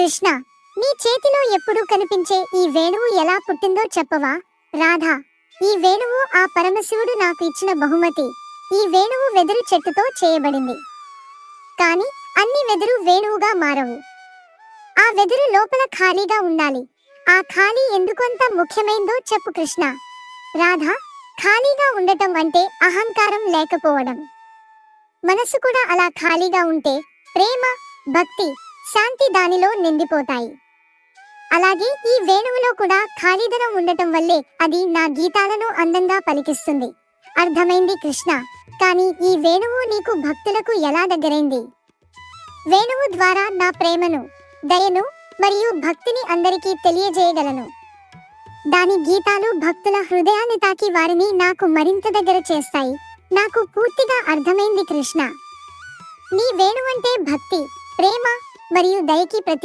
కృష్ణ నీ చేతిలో ఎప్పుడూ కనిపించే ఈ వేణువు ఎలా పుట్టిందో చెప్పవా? రాధా ఈ వేణువు ఆ పరమశివుడు నాకు ఇచ్చిన బహుమతి. ఈ వేణువు వెదురు చెట్టుతో చేయబడింది. కాని అన్ని వెదురు వేణువుగా మారవు. ఆ వెదురు లోపల ఖాళీగా ఉండాలి. ఆ ఖాళీ ఎందుకంత ముఖ్యమైందో చెప్పు కృష్ణ. రాధా ఖాళీగా ఉండటం అంటే అహంకారం లేకపోవడం. మనసు కూడా అలా ఖాళీగా ఉంటే ప్రేమ భక్తి శాంతి దానిలో నిండిపోతాయి. అలాగే ఈ వేణువులో కూడా ఖాళీదనం ఉండటం వల్లే అది నా గీతాలను అందంగా పలికిస్తుంది. అర్థమైంది కృష్ణ. కానీ ఈ వేణువు నీకు భక్తులకు ఎలా దగ్గరైంది? వేణువు ద్వారా నా ప్రేమను దయను మరియు భక్తిని అందరికీ తెలియజేయగలను. దాని గీతాలు భక్తుల హృదయాన్ని తాకి వారిని నాకు మరింత దగ్గర చేస్తాయి. నాకు పూర్తిగా అర్థమైంది కృష్ణ. నీ వేణువంటే భక్తి ప్రేమ మరియు దయకి ప్రతి